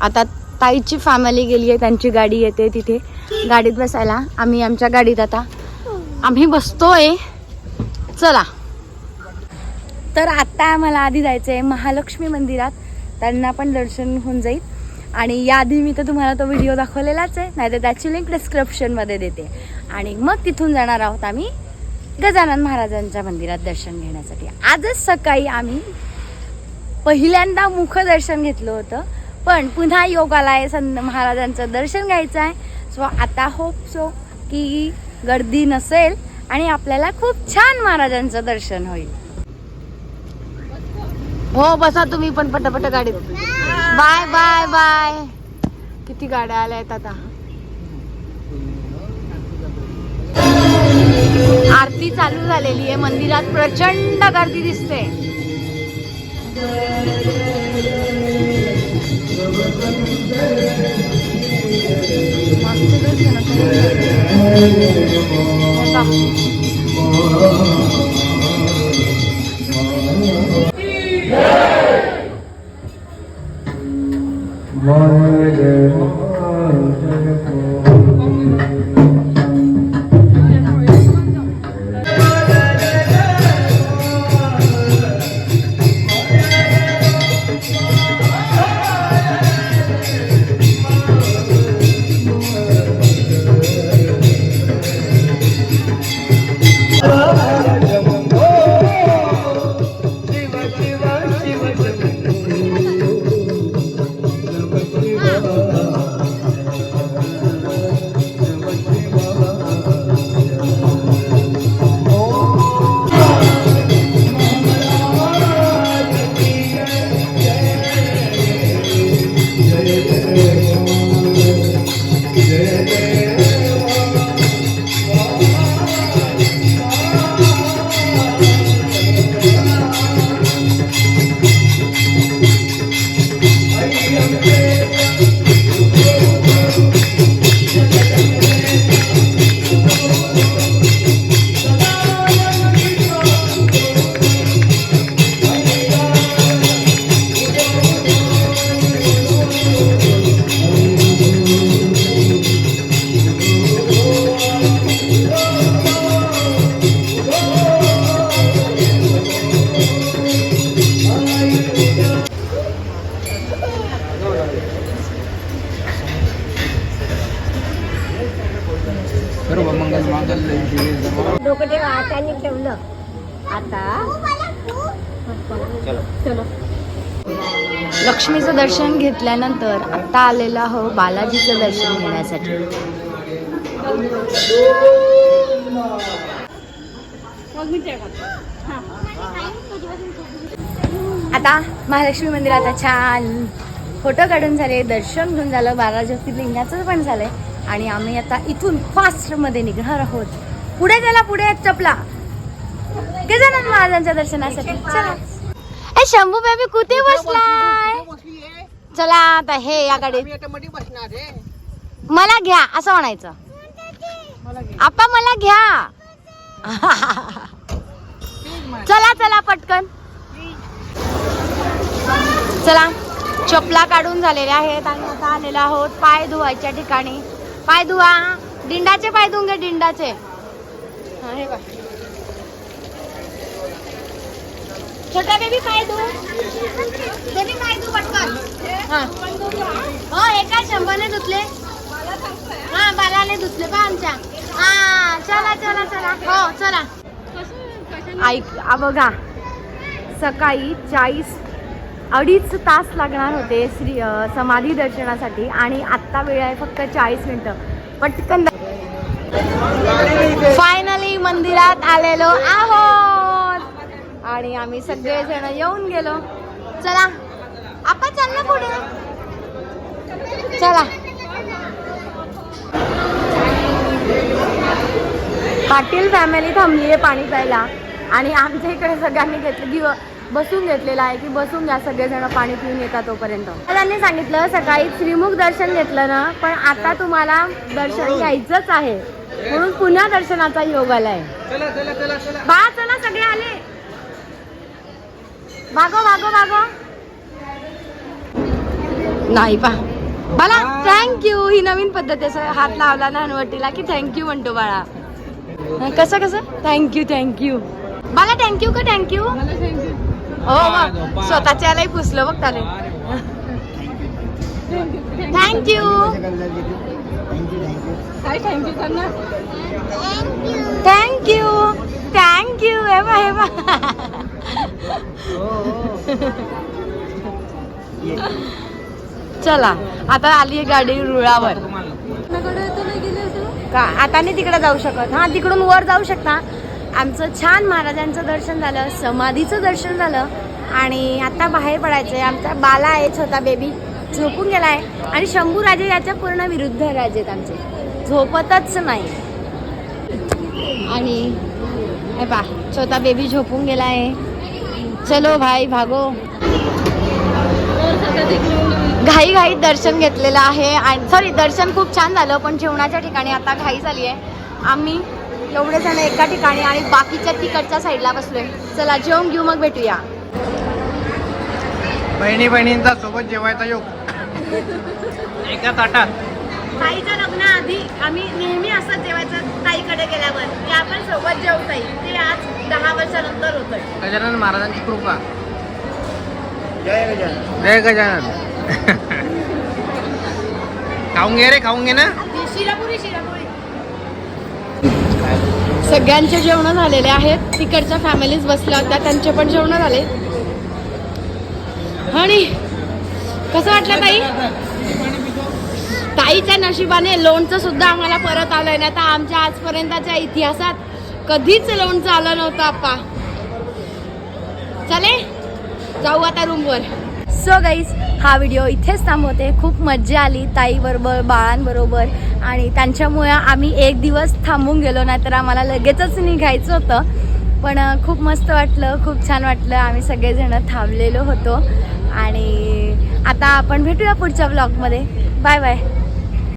आता ताईची फॅमिली गेली आहे त्यांची गाडी येते तिथे. गाडीत बसायला. आम्ही आमच्या गाडीत आता. आम्ही बसतोय. चला. तर आता आम्हाला आधी जायचं आहे महालक्ष्मी मंदिरात. त्यांना पण दर्शन होऊन जाईल. आणि याआधी मी तर तुम्हाला तो व्हिडिओ दाखवलेलाच आहे. नाही तर त्याची लिंक डिस्क्रिप्शनमध्ये देते. आणि मग तिथून जाणार आहोत आम्ही गजानन महाराजांच्या मंदिरात दर्शन घेण्यासाठी. आजच सकाळी आम्ही पहिल्यांदा मुखदर्शन घेतलं होतं. पण पुन्हा योगाला संत महाराजांचं दर्शन घ्यायचं आहे. सो आता होप सो की गर्दी नसेल आणि आपल्याला खूप छान महाराजांचं दर्शन होईल. हो बसा तुम्ही पण पटापट गाडीत. बाय बाय बाय किती गाड्या आल्या आहेत आता. आरती चालू झालेली आहे. मंदिरात प्रचंड गर्दी दिसते. Lord, डोकं हाताने ठेवलं. आता चलो. लक्ष्मीचं दर्शन घेतल्यानंतर आता आलेलो आहो बालाजीचं दर्शन घेण्यासाठी. आता महालक्ष्मी मंदिरात आता छान फोटो काढून झाले दर्शन घेऊन झालं बारा ज्योतिर्लिंगाचं पण झालंय. आणि आम्ही आता इथून फास्टमध्ये निघणार आहोत. पुढे त्याला पुढे आहेत चपला. गजानन महाराजांच्या दर्शनासाठी. चला. ए शंभू बेबी कुठे बसलाय? चला आता हे या गाडीत. मला घ्या असं म्हणायचं. आपा मला घ्या. चला चला पटकन. चला. चपला काढून झालेल्या आहेत आणि आता आलेलो आहोत पाय धुवायच्या ठिकाणी. पाय धुवा. डिंडाचे पाय धुवून घे डिंडाचे हा, हे बघ. छोटा बेबी पाय धु दोन्ही पाय धु पटकन. हा. हो एका शंभरने धुतले. हा बालाने धुतले पा आमच्या. हा चला चला चला. हो चला. ऐक बघा. सकाळी चाळीस अडीच तास लागणार होते श्री समाधी दर्शनासाठी आणि आत्ता वेळ आहे फक्त चाळीस मिनिटं. पटकन फायनली मंदिरात आलेलो आहोत. आणि आम्ही सगळेजण येऊन गेलो. चला. आपण चाललं पुढे. चला. पाटील फॅमिली थांबली आहे पाणी प्यायला. आणि आमच्या इकडे सगळ्यांनी घेतलं की बसून घेतलेलं आहे की बसून घ्या सगळेजण पाणी पिऊन येतात तोपर्यंत. त्यांनी सांगितलं सकाळी श्रीमुख दर्शन घेतलं ना पण आता तुम्हाला दर्शन घ्यायचंच आहे. म्हणून पुन्हा दर्शनाचा योग आलाय. बा चला सगळे आले. भागो भागो भागो नाही पा बाला थँक्यू ही नवीन पद्धत आहे. असं हात लावला ना हनवटीला की थँक्यू म्हणतो बाळा. हं, कसं कसं? थँक्यू थँक्यू बाला थँक्यू का थँक्यू हो मग. स्वतःच्यालाही पुसलं बघ त्याने थँक्यू थँक्यू थँक्यू हे बा हे बा चला आता आली आहे गाडी रुळावर. का? आता नाही तिकडे जाऊ शकत. हा तिकडून वर जाऊ शकता. आमचं छान महाराजांचं दर्शन झालं समाधीचं दर्शन झालं आणि आता बाहेर पडायचं आहे आमचा बाला आहे छोटा बेबी झोपून गेला आहे आणि शंभू राजे याच्या पूर्ण विरुद्ध राजे आहेत आमचे. झोपतच नाही. आणि हे छोटा बेबी झोपून गेला आहे चलो भाई भागो. घाई घाईत दर्शन घेतलेलं आहे. आणि सॉरी दर्शन खूप छान झालं पण जेवणाच्या ठिकाणी आता घाई झाली आहे आम्ही एवढे जण एका ठिकाणी आणि बाकीच्या तिकडच्या साईडला बसलोय. चला जेवून घेऊ मग भेटूया. बहिणी बहिणींचा सोबत जेवायचा योग. एका ताटात. ताईच्या लग्नाआधी आम्ही नेहमी असं जेवायचं ताईकडे गेल्यावर. की आपण सोबत जेवू ताई ते आज दहा वर्षानंतर होतंय. गजानन महाराजांची कृपा. जय गजानन. खाऊन घे रे खाऊन घे ना. शिरापुरी शिरापुरी. सगळ्यांचे जेवणं झालेले आहेत. तिकडच्या फॅमिलीज बसल्या होत्या त्यांचे पण जेवण झाले आणि कसं वाटलं ताई? ताईच्या नशिबाने लोणचं सुद्धा आम्हाला परत आलंय. ना तर आमच्या आजपर्यंतच्या इतिहासात कधीच लोणचं आलं नव्हतं आप्पा. चले जाऊ आता रूमवर सो गाईज हा व्हिडिओ इथेच थांबवते. खूप मज्जा आली ताईबरोबर बाळांबरोबर. आणि त्यांच्यामुळे आम्ही एक दिवस थांबून गेलो नाही तर आम्हाला लगेचच निघायचं होतं. पण खूप मस्त वाटलं खूप छान वाटलं. आम्ही सगळेजण थांबलेलो होतो. आणि आता आपण भेटूया पुढच्या ब्लॉगमध्ये बाय बाय.